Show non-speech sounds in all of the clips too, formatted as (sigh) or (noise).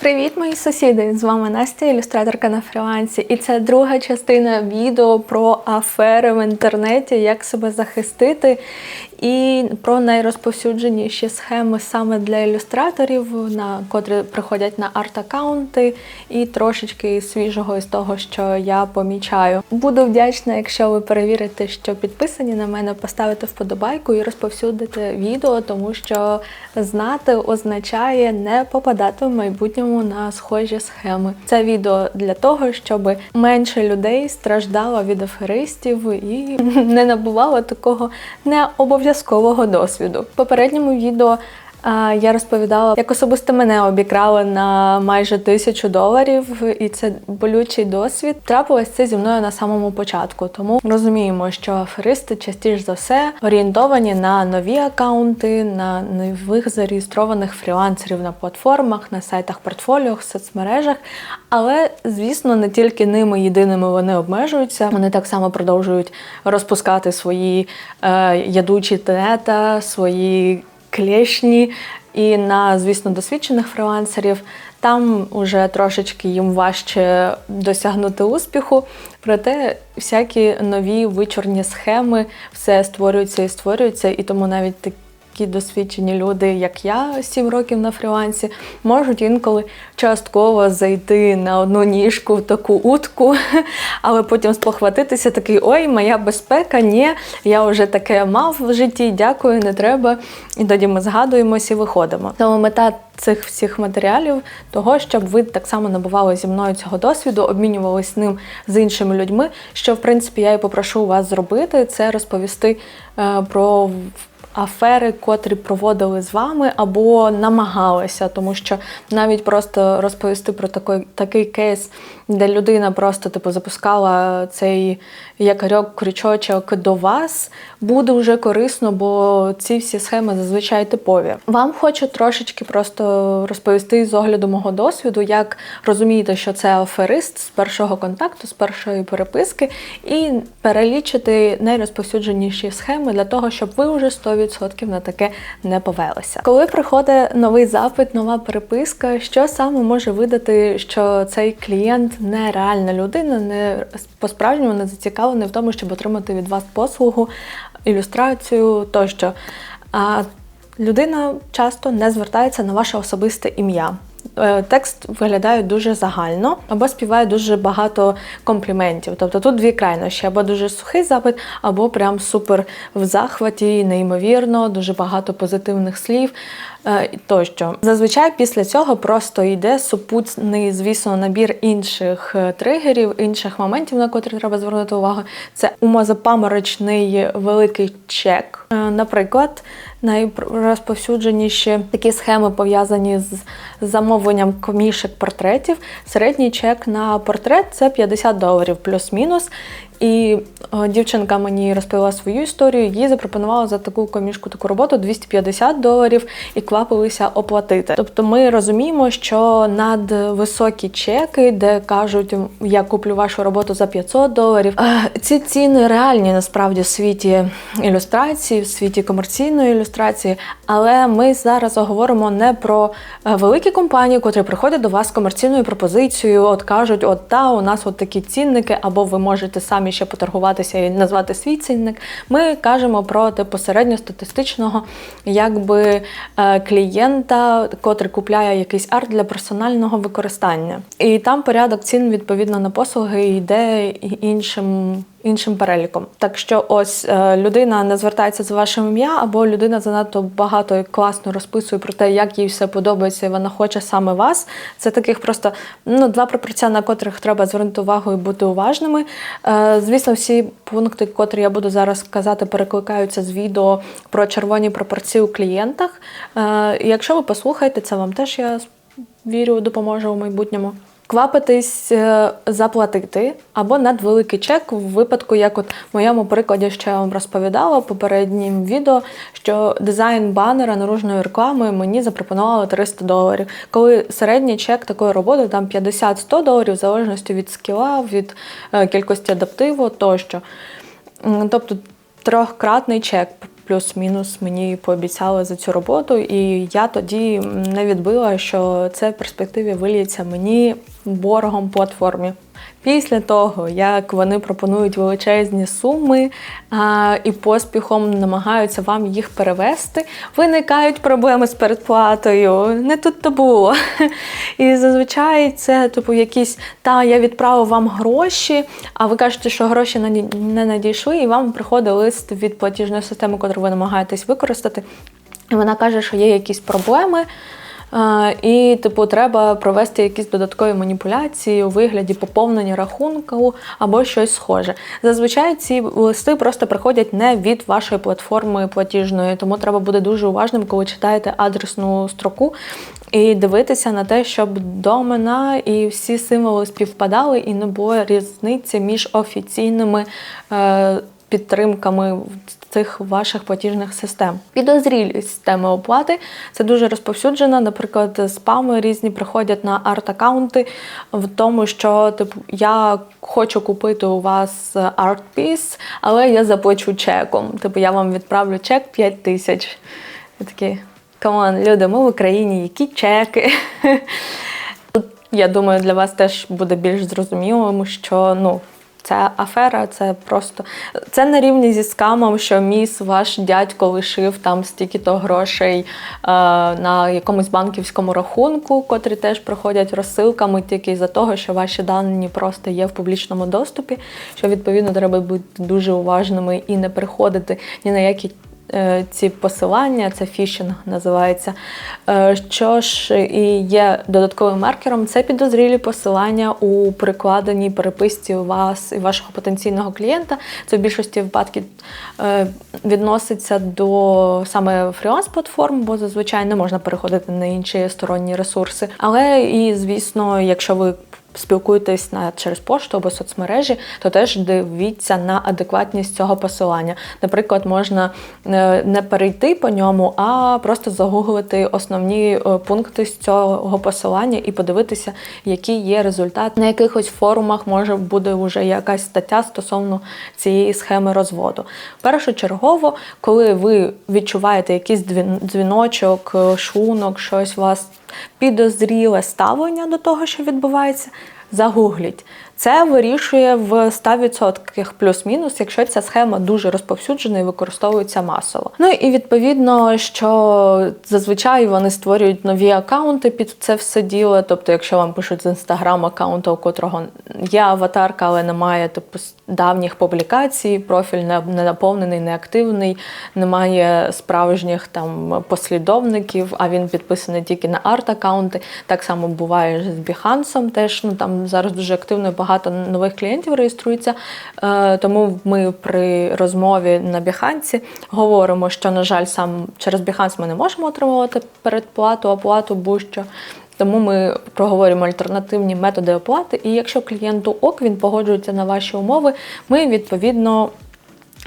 Привіт, мої сусіди! З вами Настя, ілюстраторка на фрілансі. І це друга частина відео про афери в інтернеті, як себе захистити, і про найрозповсюдженіші схеми саме для ілюстраторів, на котрі приходять на арт-аккаунти, і трошечки свіжого із того, що я помічаю. Буду вдячна, якщо ви перевірите, що підписані на мене, поставите вподобайку і розповсюдите відео, тому що знати означає не попадати в майбутньому на схожі схеми. Це відео для того, щоб менше людей страждало від аферистів і (laughs) не набувало такого необов'язкового досвіду. В попередньому відео Я розповідала, як особисто мене обікрали на майже тисячу доларів, і це болючий досвід. Трапилось це зі мною на самому початку. Тому розуміємо, що аферисти частіше за все орієнтовані на нові акаунти, на нових зареєстрованих фрілансерів на платформах, на сайтах портфоліо, соцмережах. Але, звісно, не тільки ними єдиними вони обмежуються. Вони так само продовжують розпускати свої е, ядучі тета, свої клешні і на, звісно, досвідчених фрилансерів. Там уже трошечки їм важче досягнути успіху, проте всякі нові вичорні схеми все створюються і створюються, і тому навіть такі досвідчені люди, як я, 7 років на фрілансі, можуть інколи частково зайти на одну ніжку в таку утку, (laughs) але потім спохватитися, такий ой, моя безпека, ні, я вже таке мав в житті, дякую, не треба. І тоді ми згадуємось і виходимо. Тому мета цих всіх матеріалів того, щоб ви так само набували зі мною цього досвіду, обмінювались ним з іншими людьми. Що в принципі я і попрошу вас зробити, це розповісти е, про афери, котрі проводили з вами або намагалися, тому що навіть просто розповісти про такий такий кейс, де людина просто типу запускала цей якорьок крючочок до вас, буде вже корисно, бо ці всі схеми зазвичай типові. Вам хочу трошечки просто розповісти з огляду мого досвіду, як розумієте, що це аферист з першого контакту, з першої переписки, і перелічити найрозповсюдженіші схеми для того, щоб ви вже 100% на таке не повелися. Коли приходить новий запит, нова переписка, що саме може видати, що цей клієнт нереальна людина, не по-справжньому не зацікавлений в тому, щоб отримати від вас послугу, ілюстрацію тощо. А людина часто не звертається на ваше особисте ім'я. Е, текст виглядає дуже загально, або співає дуже багато компліментів. Тобто тут дві крайнощі, або дуже сухий запит, або прям супер в захваті, неймовірно, дуже багато позитивних слів. Е, тощо. Зазвичай після цього просто йде супутний, звісно, набір інших е, тригерів, інших моментів, на котрі треба звернути увагу. Це умозапаморочний великий чек. Е, наприклад, найрозповсюдженіші такі схеми пов'язані з замовленням комішек портретів. Середній чек на портрет це 50 доларів плюс-мінус. І е, дівчинка мені розповіла свою історію, їй запропонувала за таку комішку таку роботу 250 доларів і квапилися оплатити. Тобто ми розуміємо, що надвисокі чеки, де кажуть, я куплю вашу роботу за 500 доларів. Е, ці ціни реальні насправді в світі ілюстрації, в світі комерційної ілюстрації. Але ми зараз говоримо не про е, великі компанії, котрі приходять до вас з комерційною пропозицією, от кажуть, от та у нас от такі цінники, або ви можете самі самі ще поторгуватися і назвати свій цінник. Ми кажемо про типу середньостатистичного якби е, клієнта, котрий купляє якийсь арт для персонального використання. І там порядок цін відповідно на послуги йде іншим іншим переліком. Так що ось е, людина не звертається за вашим ім'я, або людина занадто багато і класно розписує про те, як їй все подобається, і вона хоче саме вас. Це таких просто ну, два пропорція, на котрих треба звернути увагу і бути уважними. Е, звісно, всі пункти, котрі я буду зараз казати, перекликаються з відео про червоні пропорції у клієнтах. Е, якщо ви послухаєте, це вам теж я вірю, допоможе у майбутньому квапитись е, заплатити або надвеликий чек в випадку, як от в моєму прикладі, що я вам розповідала в попереднім відео, що дизайн банера наружної реклами мені запропонували 300 доларів. Коли середній чек такої роботи там 50-100 доларів, в залежності від скіла, від е, кількості адаптиву тощо. Тобто трьохкратний чек плюс-мінус мені пообіцяли за цю роботу, і я тоді не відбила, що це в перспективі виліється мені боргом платформі. Після того, як вони пропонують величезні суми а, і поспіхом намагаються вам їх перевести, виникають проблеми з передплатою. Не тут то було. І зазвичай це типу якісь та я відправив вам гроші, а ви кажете, що гроші не надійшли, і вам приходить лист від платіжної системи, яку ви намагаєтесь використати. І вона каже, що є якісь проблеми. І, типу, треба провести якісь додаткові маніпуляції у вигляді поповнення рахунку або щось схоже. Зазвичай ці листи просто приходять не від вашої платформи платіжної, тому треба бути дуже уважним, коли читаєте адресну строку і дивитися на те, щоб домена і всі символи співпадали, і не було різниці між офіційними. Е, Підтримками цих ваших платіжних систем. Підозрілість системи оплати це дуже розповсюджено. Наприклад, спами різні приходять на арт-аккаунти в тому, що типу я хочу купити у вас арт-піс, але я заплачу чеком. Типу, я вам відправлю чек 5 тисяч. Я такі, камон, люди, ми в Україні, які чеки. (laughs) Я думаю, для вас теж буде більш зрозумілим, що ну. Це афера, це просто це на рівні зі скамом, що міс ваш дядько лишив там стільки-то грошей е, на якомусь банківському рахунку, котрі теж проходять розсилками тільки за того, що ваші дані просто є в публічному доступі. Що відповідно треба бути дуже уважними і не приходити ні на які. Е, Ці посилання, це фішинг називається. Е, Що ж і є додатковим маркером, це підозрілі посилання у прикладеній переписці вас і вашого потенційного клієнта. Це в більшості випадків е, відноситься до саме фріланс-платформ, бо зазвичай не можна переходити на інші сторонні ресурси. Але і, звісно, якщо ви спілкуєтесь на через пошту або соцмережі, то теж дивіться на адекватність цього посилання. Наприклад, можна е, не перейти по ньому, а просто загуглити основні е, пункти з цього посилання і подивитися, який є результат. На якихось форумах може буде вже якась стаття стосовно цієї схеми розводу. Першочергово, коли ви відчуваєте якийсь дзвін- дзвіночок, е, шунок, щось вас підозріле ставлення до того, що відбувається, загугліть. Це вирішує в 100% плюс-мінус, якщо ця схема дуже розповсюджена і використовується масово. Ну і відповідно, що зазвичай вони створюють нові акаунти під це все діло. Тобто, якщо вам пишуть з інстаграм аккаунта, у котрого є аватарка, але немає типу давніх публікацій, профіль не не наповнений, не активний, немає справжніх там послідовників, а він підписаний тільки на арт-аккаунти. Так само буває з Behance, теж ну там зараз дуже активно і багато нових клієнтів реєструється. Е, тому ми при розмові на Біханці говоримо, що, на жаль, сам через Біханс ми не можемо отримувати передплату, оплату будь-що. Тому ми проговорюємо альтернативні методи оплати. І якщо клієнту ок, він погоджується на ваші умови, ми відповідно.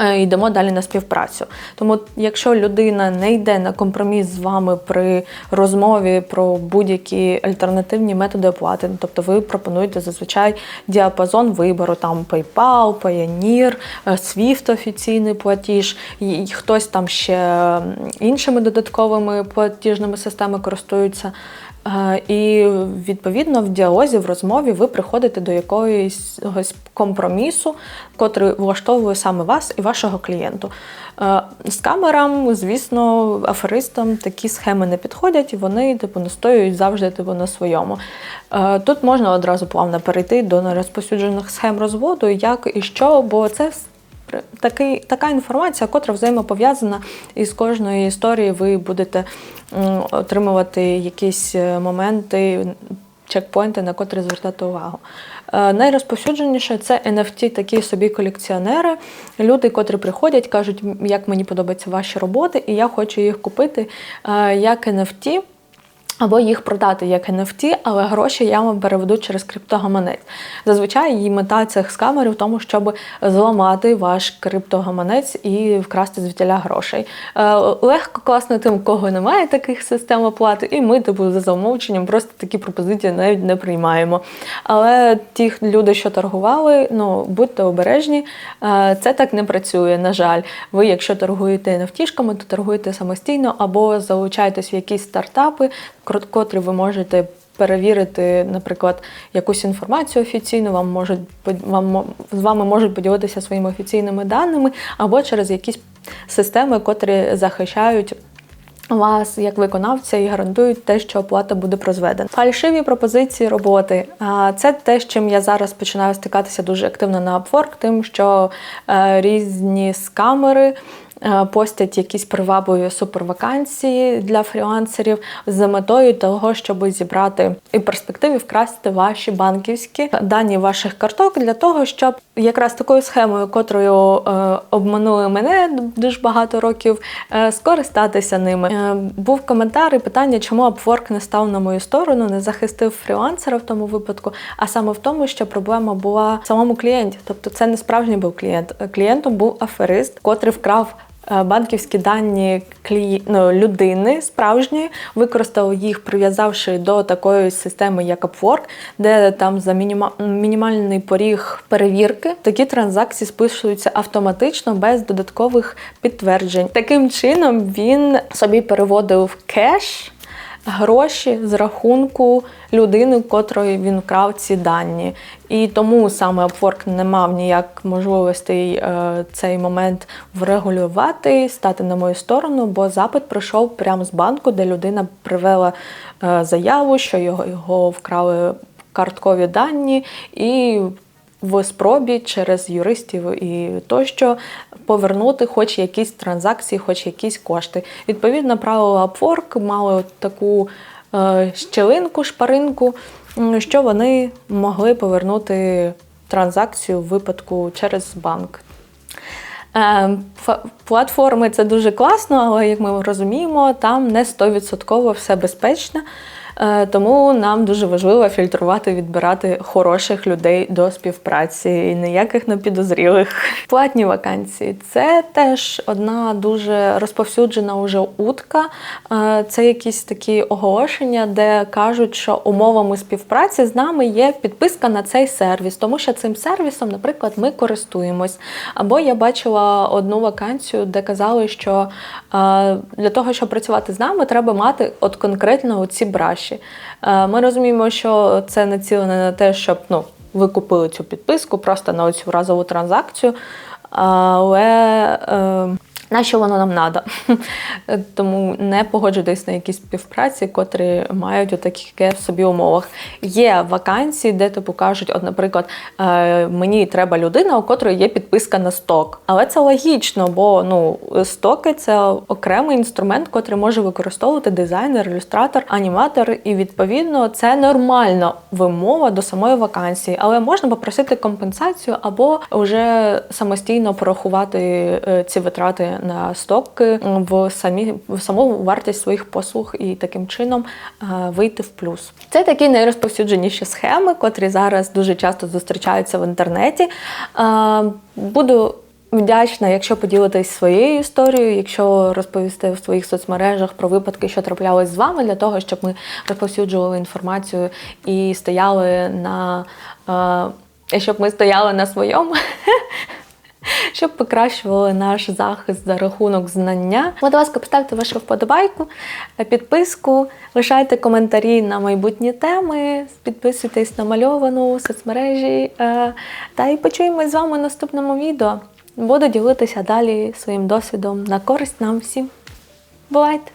Е, Йдемо далі на співпрацю. Тому, якщо людина не йде на компроміс з вами при розмові про будь-які альтернативні методи оплати, ну, тобто ви пропонуєте зазвичай діапазон вибору, там PayPal, Payoneer, е, Swift офіційний платіж, і хтось там ще іншими додатковими платіжними системами користується. І відповідно в діалозі, в розмові ви приходите до якогось компромісу, котрий влаштовує саме вас і вашого клієнту. З камерам, звісно, аферистам такі схеми не підходять, і вони типу настоюють завжди типу, на своєму. Тут можна одразу плавно перейти до нерозповсюджених схем розводу, як і що, бо це Такий, така інформація, котра взаємопов'язана, і з кожної історії ви будете отримувати якісь е, моменти, чекпоінти, на котрі звертати увагу. Е, Найрозповсюдженіше це NFT, такі собі колекціонери, люди, котрі приходять, кажуть, як мені подобаються ваші роботи, і я хочу їх купити е, як NFT. Або їх продати як NFT, але гроші я вам переведу через криптогаманець. Зазвичай її мета цих скамерів в тому, щоб зламати ваш криптогаманець і вкрасти звідтіля грошей. Е, легко класно тим, кого немає таких систем оплати, і ми, типу, за замовченням просто такі пропозиції навіть не приймаємо. Але ті люди, що торгували, ну будьте обережні, е, це так не працює. На жаль, ви, якщо торгуєте NFT-шками, то торгуєте самостійно або залучаєтесь в якісь стартапи котрі ви можете перевірити, наприклад, якусь інформацію офіційну, вам можуть вам з вами можуть поділитися своїми офіційними даними, або через якісь системи, котрі захищають. Вас як виконавця і гарантують те, що оплата буде прозведена. Фальшиві пропозиції роботи. Це те, з чим я зараз починаю стикатися дуже активно на Upwork, тим, що е, різні скамери постять якісь привабливі супервакансії для фрілансерів з метою того, щоб зібрати і в перспективі вкрасти ваші банківські дані ваших карток для того, щоб якраз такою схемою, котрою е, обманули мене дуже багато років, е, скористатися ними. Е, був коментар і питання, чому Upwork не став на мою сторону, не захистив фрілансера в тому випадку, а саме в тому, що проблема була в самому клієнті. Тобто це не справжній був клієнт. Клієнтом був аферист, котрий вкрав Е, банківські дані клі... ну, людини справжньої, використав їх, прив'язавши до такої системи, як Upwork, де там за мініма... мінімальний поріг перевірки такі транзакції списуються автоматично без додаткових підтверджень. Таким чином він собі переводив кеш гроші з рахунку людини, котрої він вкрав ці дані. І тому саме Upwork не мав ніяк можливостей е, цей момент врегулювати, стати на мою сторону, бо запит прийшов прямо з банку, де людина привела е, заяву, що його, його вкрали карткові дані. і в спробі через юристів і тощо повернути хоч якісь транзакції, хоч якісь кошти. Відповідно, правила Upwork мали таку е, щелинку, шпаринку, що вони могли повернути транзакцію в випадку через банк. Е, платформи це дуже класно, але як ми розуміємо, там не 100% все безпечно. Е, тому нам дуже важливо фільтрувати, відбирати хороших людей до співпраці і ніяких непідозрілих. (laughs) Платні вакансії це теж одна дуже розповсюджена уже утка. Е, це якісь такі оголошення, де кажуть, що умовами співпраці з нами є підписка на цей сервіс, тому що цим сервісом, наприклад, ми користуємось. Або я бачила одну вакансію, де казали, що е, для того, щоб працювати з нами, треба мати от конкретно оці браші гроші. Е, ми розуміємо, що це націлене на те, щоб ну, ви купили цю підписку просто на цю разову транзакцію. Але е, на що воно нам треба? (laughs) Тому не погоджуйтесь на якісь співпраці, котрі мають отакі в собі умовах. Є вакансії, де типу кажуть, от, наприклад, е, мені треба людина, у котрої є підписка на сток. Але це логічно, бо ну стоки це окремий інструмент, котрий може використовувати дизайнер, ілюстратор, аніматор, і відповідно це нормальна вимова до самої вакансії. Але можна попросити компенсацію або вже самостійно порахувати е, ці витрати на стоки в самі в саму вартість своїх послуг і таким чином е, вийти в плюс. Це такі найрозповсюдженіші схеми, котрі зараз дуже часто зустрічаються в інтернеті. Е, буду Вдячна, якщо поділитесь своєю історією, якщо розповісти в своїх соцмережах про випадки, що траплялись з вами, для того, щоб ми розповсюджували інформацію і стояли на щоб ми стояли на своєму. (laughs) щоб покращували наш захист за рахунок знання. Будь ласка, поставте вашу вподобайку, підписку, лишайте коментарі на майбутні теми, підписуйтесь на мальовану соцмережі. Е, та й почуємось з вами в наступному відео. Буду ділитися далі своїм досвідом на користь нам всім. Бувайте!